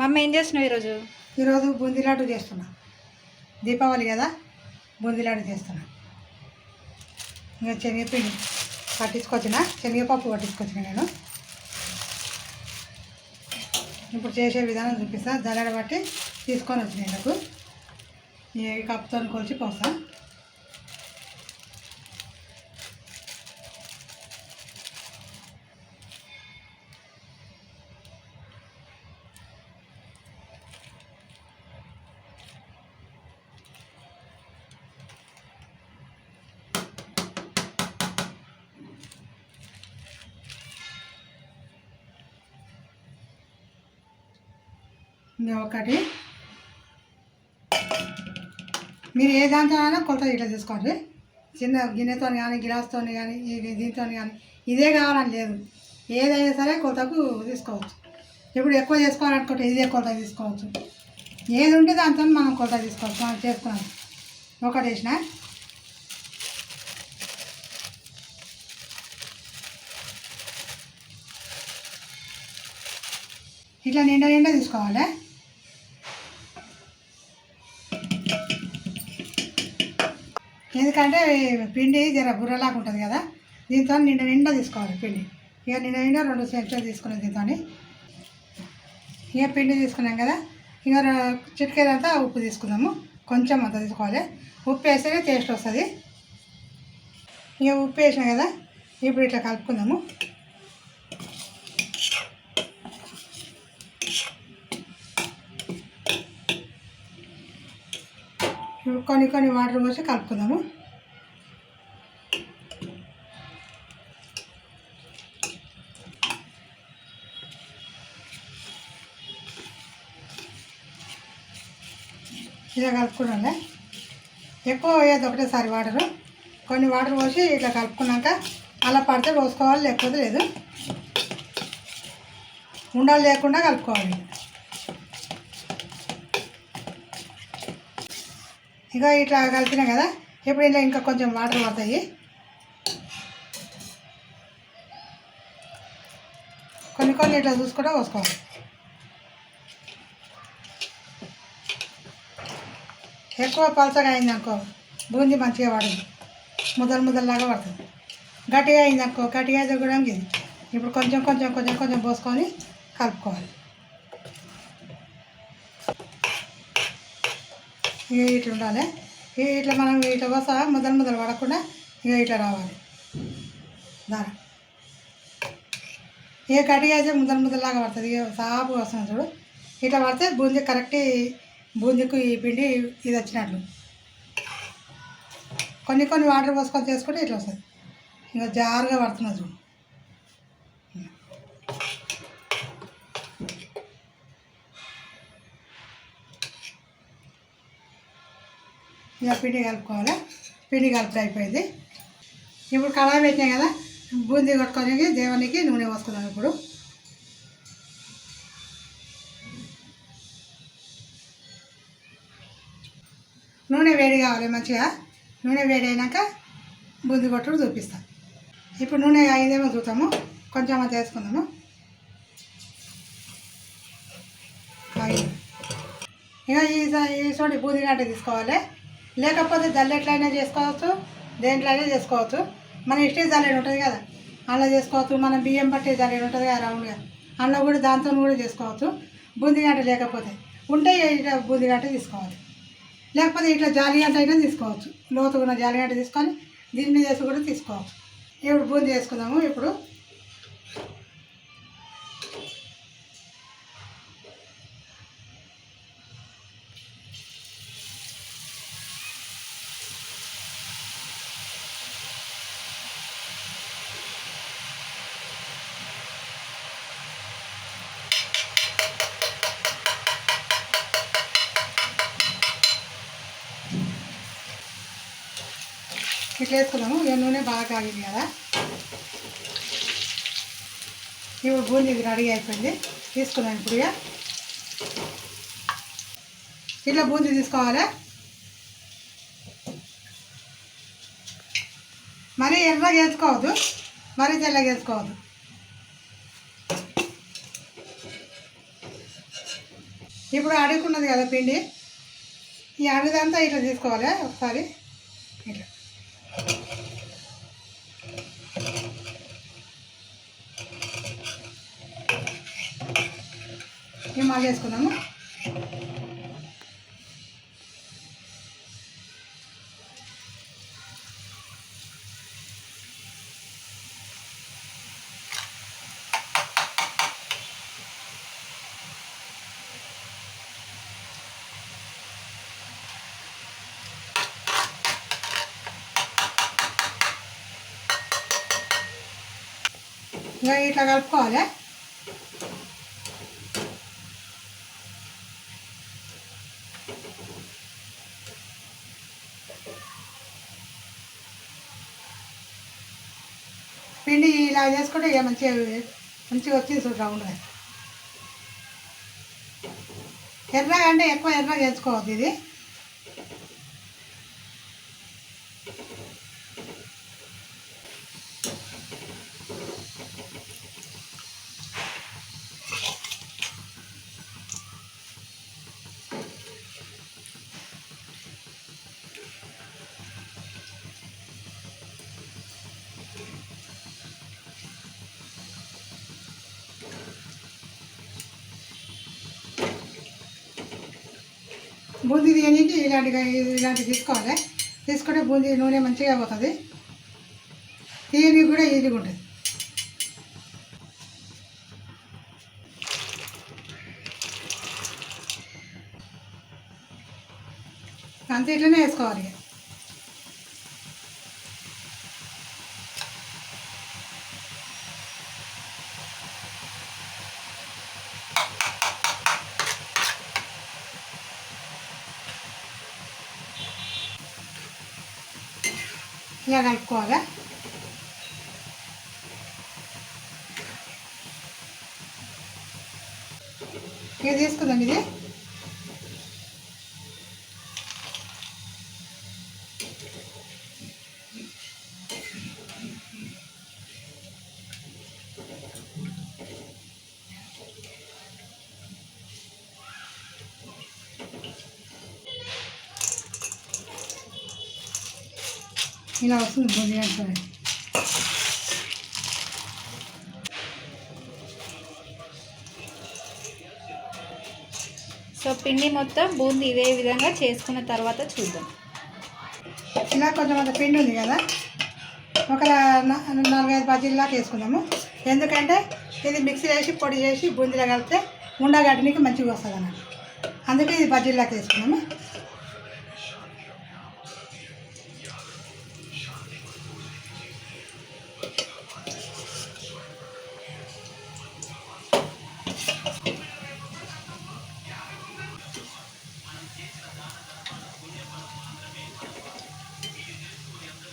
మమ్మ ఏం చేస్తున్నావు ఈరోజు? ఈరోజు బూందీ లడ్డు చేస్తున్నా. దీపావళి కదా బూందీ లడ్డు చేస్తున్నా. ఇంకా శనగపిండి పట్టించుకొచ్చిన శనగపప్పు పట్టించుకొచ్చిన నేను. ఇప్పుడు చేసే విధానం చూపిస్తా. జల్లెడ బట్టి తీసుకొని వచ్చిన నాకు ఈ కప్తో కొలిచి పోస్తాను ఒకటి. మీరు ఏ దాంతోనైనా కొలత ఇట్లా తీసుకోండి చిన్న గిన్నెతో కానీ గిలాస్తో కానీ దీంతో కానీ. ఇదే కావాలని లేదు. ఏదైనా సరే కొలతకు తీసుకోవచ్చు. ఇప్పుడు ఎక్కువ చేసుకోవాలనుకుంటే ఇదే కొలత తీసుకోవచ్చు. ఏది ఉంటే దాంతో మనం కొలత తీసుకోవచ్చు. మనం చేసుకున్నాం. ఒకటి వేసిన. ఇట్లా నిండా నిండా తీసుకోవాలి. ఎందుకంటే పిండి జర బుర్రలాగా ఉంటుంది కదా దీంతో నిండా నిండా తీసుకోవాలి పిండి. ఇక నిండా నిండా రెండు చెంచాలు తీసుకున్నాం దీంతో ఇక పిండి తీసుకున్నాం కదా ఇక చిటికేదంతా ఉప్పు తీసుకుందాము కొంచెం అంత తీసుకోవాలి. ఉప్పు వేస్తేనే టేస్ట్ వస్తుంది. ఇక ఉప్పు వేసినాం కదా ఇప్పుడు ఇట్లా కలుపుకుందాము. కొన్ని కొన్ని వాటర్ పోసి కలుపుకుందాము ఇలా కలుపుకున్నాలే. ఎక్కువ వేయద్దు ఒకటేసారి వాటరు. కొన్ని వాటర్ పోసి ఇట్లా కలుపుకున్నాక అలా పడితే పోసుకోవాలి లేకపోతే లేదు. ఉండాలి లేకుండా కలుపుకోవాలి. ఇక ఇట్లా కలిపినా కదా? ఇప్పుడు ఇలా ఇంకా కొంచెం వాటర్ పడతాయి. కొన్ని కొన్ని ఇట్లా చూసుకుంటూ పోసుకోవాలి. ఎక్కువ పలచగా అయిందనుకో బూందీ మంచిగా పడదు. ముద్దలు ముద్దలాగా పడుతుంది. గట్టిగా అయిందనుకో గట్టిగా అయితే ఇది. ఇప్పుడు కొంచెం కొంచెం కొంచెం కొంచెం పోసుకొని కలుపుకోవాలి. ఇక ఇట్లా ఉండాలి. ఇక ఇట్లా మనం ఇట్లా పోసా మొదలు మొదలు పడకుండా ఇక ఇట్లా రావాలి. దారం. ఇక గట్టిగా అయితే ముద్దలు ముద్దలాగా పడుతుంది. ఇక సాపు వస్తుంది చూడు. ఇట్లా పడితే బూందీ కరెక్ట్ బూందీకు ఈ పిండి ఇది వచ్చినట్లు. కొన్ని కొన్ని వాటర్ పోసుకొని చేసుకుంటే ఇట్లా వస్తుంది. ఇంకా జారుగా పడుతున్నా చూడు. ఇలా పిండి కలుపుకోవాలి. పిండి కలుపుడు అయిపోయింది. ఇప్పుడు కళాయి పెట్టినాయి కదా బూందీ కొట్టుకొని దేవునికి నూనె పోసుకున్నాను ఇప్పుడు. నూనె వేడి కావాలి మంచిగా. నూనె వేడి అయినాక బూందీ కొట్టుడు చూపిస్తాం. ఇప్పుడు నూనె అయిందేమో చూద్దాము. కొంచెం అంత వేసుకుందాము. ఇక ఈ ఈ చూడండి బూందీ గంట తీసుకోవాలి. లేకపోతే జల్లెట్లైనా చేసుకోవచ్చు దేంట్లో అయినా చేసుకోవచ్చు. మన ఇష్టే జల్లెడు ఉంటుంది కదా. అందులో చేసుకోవచ్చు మనం బియ్యం పట్టే జల్లెడు ఉంటుంది కదా రౌండ్గా. అందులో కూడా దాంతో కూడా చేసుకోవచ్చు. బూంది గంట లేకపోతే ఉంటే ఇట్లా బూందీ గంట తీసుకోవాలి. లేకపోతే ఇట్లా జాలి గంట అయినా తీసుకోవచ్చు. లోతుకున్న ఉన్న జాలి గంట తీసుకొని దీని మీద వేసి కూడా తీసుకోవచ్చు. ఇప్పుడు బూందీ వేసుకుందాము. ఇప్పుడు ఇట్లా వేసుకున్నాము ఇక నూనె బాగా కాగింది కదా. ఇప్పుడు బూందీ రెడీ అయిపోయింది. తీసుకున్నాను ఇప్పుడు ఇక. ఇట్లా బూందీ తీసుకోవాలి? మరీ ఎర్రగా వేసుకోవద్దు. మరీ తెల్లగా వేసుకోవద్దు. ఇప్పుడు అడుగుకున్నది కదా పిండి. ఈ అడుగుదంతా ఇట్లా తీసుకోవాలి ఒకసారి? ఈ మళ్ళీ వేసుకుందాము ఇంకా ఇట్లా కలుపుకోవాలి ఫ్రై చేసుకుంటే ఇక మంచిగా మంచిగా వచ్చింది చూడు రౌండ్గా ఎర్రగా అంటే ఎక్కువ ఎర్రగా చేసుకోవద్దు ఇది. బూందీ తీయడానికి ఇలాంటి ఇలాంటివి తీసుకోవాలి. తీసుకుంటే బూందీ నూనె మంచిగా పోతుంది. తీయనికి కూడా ఈజీగా ఉంటుంది. అంతే ఇట్లనే వేసుకోవాలి ఇలా కలుపుకోవాలా? ఇది తీసుకుందాం ఇది. ఇలా వస్తుంది బూందీ అంటే సో పిండి మొత్తం బూందీ ఇదే విధంగా చేసుకున్న తర్వాత చూద్దాం. ఇలా కొంచెం అంత పిండి ఉంది కదా ఒక నాలుగైదు బజ్జీలాగా వేసుకుందాము ఎందుకంటే ఇది మిక్సీ వేసి పొడి చేసి బూందీలో కలిపితే ఉండగట్టడానికి మంచిగా వస్తుంది అన్నమాట అందుకే ఇది బజ్జీలాగా వేసుకున్నాము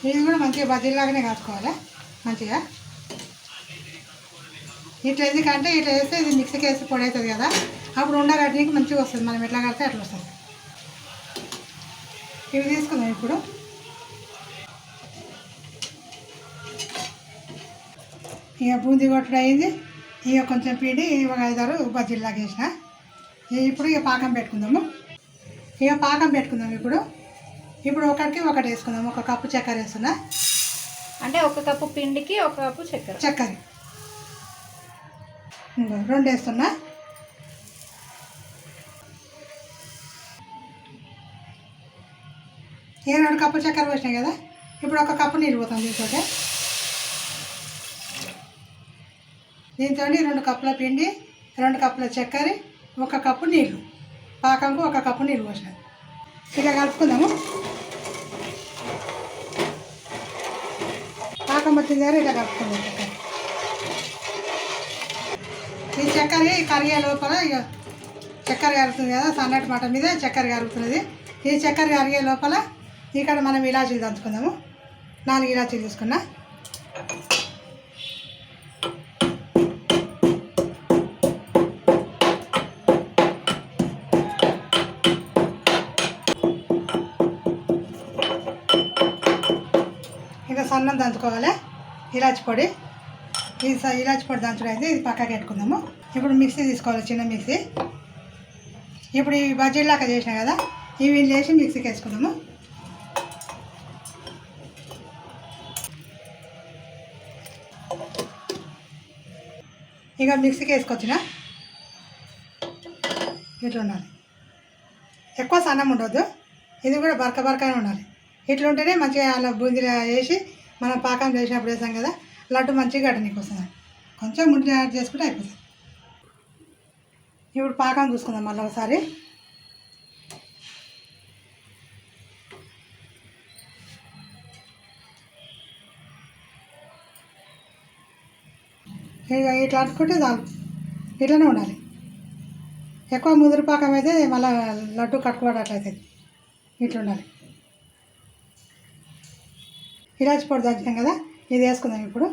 ఇది కూడా మంచిగా బజ్జీలాగానే కాసుకోవాలి మంచిగా? ఇట్లా ఎందుకంటే ఇట్లా వేస్తే ఇది మిక్సీకి వేసి పొడి అవుతుంది కదా. అప్పుడు ఉండగట్టడానికి మంచిగా వస్తుంది. మనం ఎట్లా కడితే అట్లా వస్తుంది. ఇవి తీసుకుందాం ఇప్పుడు. ఇక బూందీ కొట్టడం అయింది. ఇక కొంచెం పిండి ఒక ఐదారు బజ్జీలాగా వేసిన ఇప్పుడు ఇక పాకం పెట్టుకుందాము. ఇక పాకం పెట్టుకుందాం ఇప్పుడు. ఇప్పుడు ఒకటికి ఒకటి వేసుకుందాం. ఒక కప్పు చక్కెర వేస్తున్నా. అంటే ఒక కప్పు పిండికి ఒక కప్పు చక్కెర. చక్కెర. ఇంకో రెండు వేస్తున్నా. ఏ రెండు కప్పులు చక్కెర పోసినాయి కదా? ఇప్పుడు ఒక కప్పు నీళ్ళు పోతాం దీంతో దీంతో రెండు కప్పుల పిండి రెండు కప్పుల చక్కెర ఒక కప్పు నీళ్ళు. పాకంకు ఒక కప్పు నీళ్ళు పోసినాయి ఇలా కలుపుకుందాము. పాకం వచ్చింది దగ్గర ఇలా కలుపుకుందాం చక్కెర ఈ చక్కెర కరిగే లోపల ఇక చక్కెర కరుగుతుంది కదా సన్నటి మాట మీద చక్కెర కరుగుతున్నది ఈ చక్కెర కరిగే లోపల ఇక్కడ మనం ఇలాచీలు దంచుకుందాము. నాలుగు ఇలాచీలు తీసుకున్నా. సన్నం దంచుకోవాలి? ఇలాచి పొడి. ఇది స- ఇలాచి పొడి దంచడం అయితే ఇది పక్కకి పెట్టుకుందాము. ఇప్పుడు మిక్సీ తీసుకోవాలి చిన్న మిక్సీ. ఇప్పుడు ఈ బజ్జీలాగా చేసినా కదా ఇవి వేసి మిక్సీకి వేసుకుందాము. ఇక మిక్సీకి వేసుకొచ్చిన. ఇట్లా ఉండాలి. ఎక్కువ సన్నం ఉండొద్దు. ఇది కూడా బరక బరకనే ఉండాలి. ఇట్లుంటేనే మంచిగా అలా బూందీలో వేసి మనం పాకం చేసినప్పుడు వేసాం కదా లడ్డు మంచిగా గడ్డనికి వస్తుంది. కొంచెం ముందు యాడ్ చేసుకుంటే అయిపోతుంది. ఇప్పుడు పాకం చూసుకుందాం మళ్ళీ ఒకసారి. ఇక ఇట్లా అనుకుంటే చాలు. ఇట్లనే ఉండాలి. ఎక్కువ ముదురు పాకం అయితే మళ్ళీ లడ్డు కట్టుకోవడట్లయితుంది ఇట్లా ఉండాలి ఇలాచి పొడి దంచినాం కదా ఇది వేసుకుందాం ఇప్పుడు.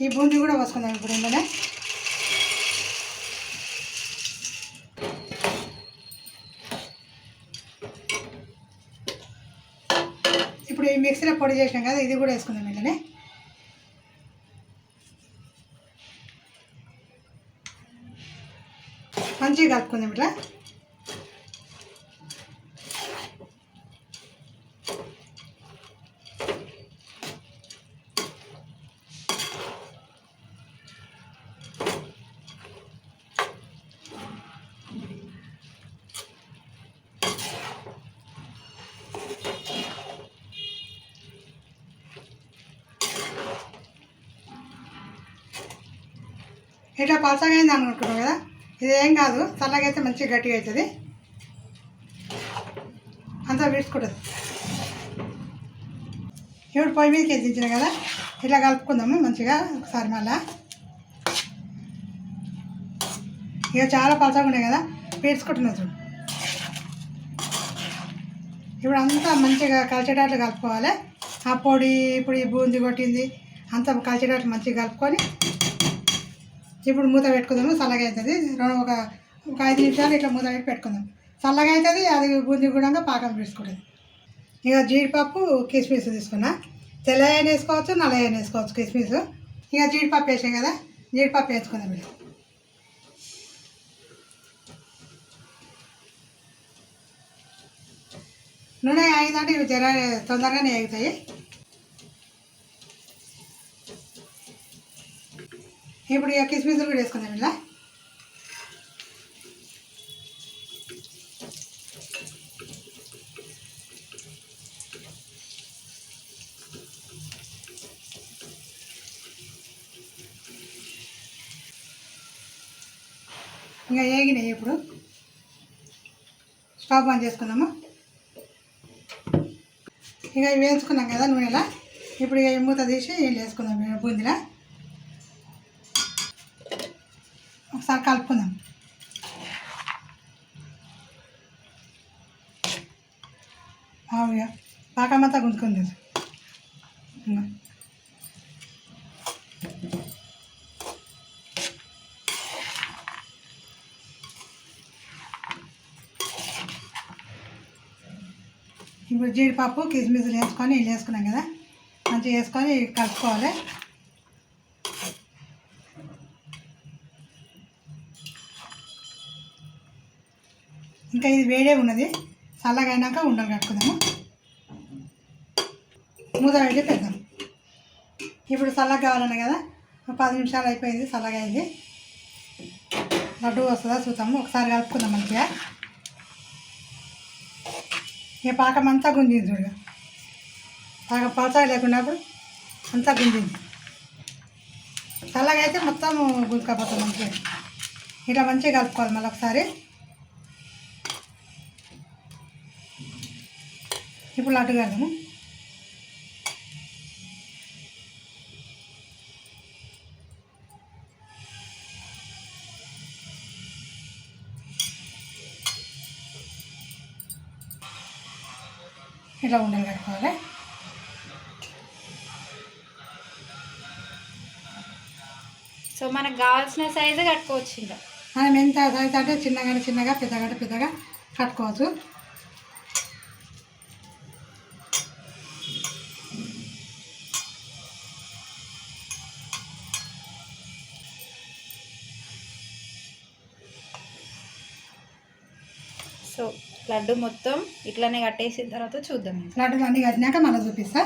ఈ బూందీ కూడా పోసుకుందాం ఇప్పుడు ఇందులో ఇప్పుడు ఈ మిక్సీలో పొడి చేసినాం కదా ఇది కూడా వేసుకుందాం ఇందులో మంచిగా కలుపుకుందాం ఇట్లా. ఇట్లా పలసగా అయింది అనుకుంటున్నాం కదా? ఇది ఏం కాదు చల్లగైతే అయితే మంచిగా గట్టిగా అవుతుంది అంతా వీడ్చుకుంటుంది. ఇప్పుడు పొయ్యి మీదకి ఎత్తించిన కదా ఇలా కలుపుకుందాము మంచిగా ఒకసారి మళ్ళా. ఇక చాలా పలసగా ఉన్నాయి కదా పీడ్చుకుంటున్నాం చూడు. ఇప్పుడు అంతా మంచిగా కలిసేటట్లు కలుపుకోవాలి. ఆ పొడి ఇప్పుడు ఈ బూంది కొట్టింది అంతా కలిసేటట్లు మంచిగా కలుపుకొని ఇప్పుడు మూత పెట్టుకుందాము చల్లగా అవుతుంది. రెండు ఒక ఒక ఐదు నిమిషాలు ఇట్లా మూత పెట్టి పెట్టుకుందాం. చల్లగా అవుతుంది అది బూందీ కూడా పాకం తీసుకుంటుంది ఇక జీడిపప్పు కిస్మిస్ తీసుకున్నా. తెల్ల వేసుకోవచ్చు నల్ల వేసుకోవచ్చు కిస్మిస్. ఇక జీడిపప్పు వేసాం కదా జీడిపప్పు వేసుకుందాం మీరు నూనె ఆగిందంటే ఇవి జర తొందరగానే ఆగుతాయి. ఇప్పుడు ఇక కిస్మిస్లు కూడా వేసుకుందాం ఇలా. ఇంకా వేగినాయి ఇప్పుడు? స్టవ్ ఆన్ చేసుకుందాము? ఇక ఇవి వేసుకున్నాం కదా నూనెలా? ఇప్పుడు ఇక మూత తీసి వేసుకుందాం బూందిలా. ఒకసారి కలుపుకుందాం. మామూలుగా పాకమంతా గుంజుకుంది. ఇప్పుడు జీడిపప్పు కిస్మిస్లు వేసుకొని వీళ్ళు వేసుకున్నాం కదా. మంచిగా వేసుకొని కలుపుకోవాలి. ఇంకా ఇది వేడే ఉన్నది. చల్లగా ఉండలు కట్టుకుందాము. మూత పెట్టి పెద్దాం ఇప్పుడు చల్లగా కావాలన్నా కదా పది నిమిషాలు అయిపోయింది చల్లగా అయింది లడ్డు వస్తుందా చూద్దాము. ఒకసారి కలుపుకుందాం మంచిగా. ఇక పాకం అంతా గుంజింది చూడగా పాక పలసగా లేకున్నప్పుడు అంతా గుంజింది. చల్లగా అయితే మొత్తం గుంజుకపోతుంది మంచిగా. ఇట్లా మంచిగా కలుపుకోవాలి మళ్ళీ ఒకసారి. ఇప్పుడు లడ్డు కడదాము ఇలా ఉండలు కట్టుకోవాలి. సో మనకు కావాల్సిన సైజు కట్టుకోవచ్చు ఇంకా. మనం ఎంత సైజ్ అంటే చిన్నగా చిన్నగా పెద్దగా పెద్దగా కట్టుకోవచ్చు. లడ్డు మొత్తం ఇట్లానే కట్టేసిన తర్వాత చూద్దాం. లడ్డూలు అన్నీ కట్టినాక మళ్ళీ చూపిస్తా.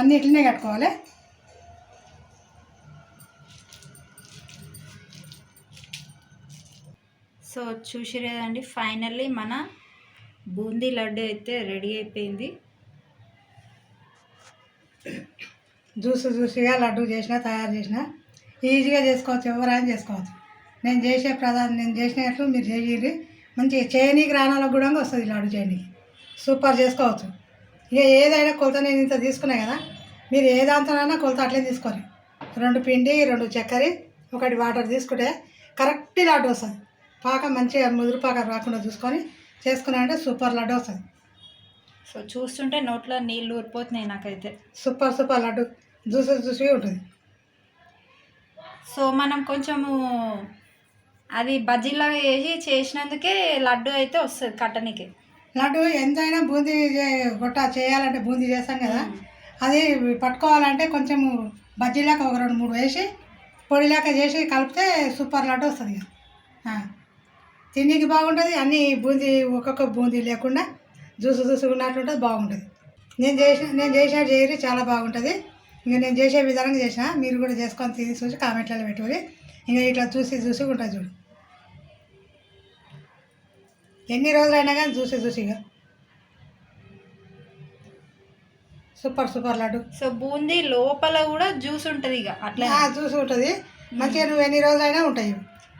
అన్ని ఇట్లనే కట్టుకోవాలి. సో చూసిరేదండి ఫైనల్లీ మన బూందీ లడ్డు అయితే రెడీ అయిపోయింది. జ్యూస్ జ్యూసీగా లడ్డు చేసిన తయారు చేసిన ఈజీగా చేసుకోవచ్చు ఎవరైనా చేసుకోవచ్చు. నేను చేసే ప్రధాన నేను చేసినట్లు మీరు చేయండి మంచిగా చేయనీకి రానాలకు కూడా వస్తుంది లడ్డు చేయనీకి. సూపర్ చేసుకోవచ్చు. ఇక ఏదైనా కొలత నేను ఇంత తీసుకున్నా కదా మీరు ఏ దాంతోనైనా కొలత అట్లే తీసుకోరు రెండు పిండి రెండు చక్కెర ఒకటి వాటర్ తీసుకుంటే కరెక్ట్ లడ్డు వస్తుంది. పాక మంచిగా ముదురు పాక రాకుండా చూసుకొని చేసుకున్నామంటే సూపర్ లడ్డు వస్తుంది. సో చూస్తుంటే నోట్లో నీళ్ళు ఊరిపోతున్నాయి నాకైతే. Super super laddu juice juicy ఉంటుంది. సో మనం కొంచెము అది బజ్జీలాగా వేసి చేసినందుకే లడ్డు అయితే వస్తుంది కట్టనికి. లడ్డు ఎంతైనా బూందీ గొట్ట చేయాలంటే బూందీ చేస్తాం కదా. అది పట్టుకోవాలంటే కొంచెం బజ్జీలాక ఒక రెండు మూడు వేసి పొడిలాక చేసి కలిపితే సూపర్ లడ్డు వస్తుంది. తిండికి బాగుంటుంది అన్నీ బూందీ ఒక్కొక్క బూందీ లేకుండా జ్యూస్ జ్యూస్ ఉన్నట్టుంటుంది బాగుంటుంది. నేను చేసిన నేను చేసినట్టు చేయరు చాలా బాగుంటుంది. ఇంకా నేను చేసే విధానంగా చేసిన మీరు కూడా చేసుకొని తిని చూసి కామెంట్లలో పెట్టుకొని ఇంకా ఇట్లా చూసి చూసి ఉంటుంది చూడు. ఎన్ని రోజులైనా కానీ చూసి చూసిగా super super laddu. So boondi లోపల కూడా జ్యూస్ ఉంటుంది ఇక అట్లా. చూసి ఉంటుంది. మంచిగా నువ్వు ఎన్ని రోజులైనా ఉంటాయి.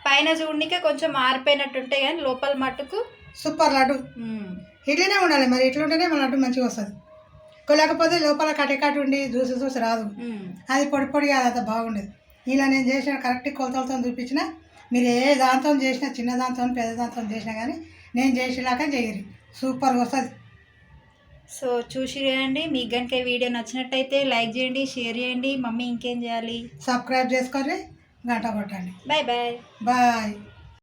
పైన చూడనికే కొంచెం ఆరిపోయినట్టు ఉంటాయి కానీ లోపల మట్టుకు సూపర్ లడ్డు. ఇట్లనే ఉండాలి మరి ఇట్లుంటేనే మన లడ్డు మంచిగా వస్తుంది. లేకపోతే లోపల కట్టి కట్టి ఉండి చూసి చూసి రాదు. అది పొడి పొడి కాదు అంత బాగుండేది. ఇలా నేను చేసిన కరెక్ట్ కొలతలతో చూపించిన. మీరు ఏ దాంతో చేసినా చిన్న దాంతో పెద్ద దాంతో చేసినా కానీ నేను చేసేలాగా చేయరు. సూపర్గా వస్తుంది. సో చూసి రండి మీకు కనుక ఈ వీడియో నచ్చినట్టయితే లైక్ చేయండి షేర్ చేయండి. మమ్మీ ఇంకేం చేయాలి? సబ్స్క్రైబ్ చేసుకొని గంట కొట్టండి. Bye bye. బాయ్.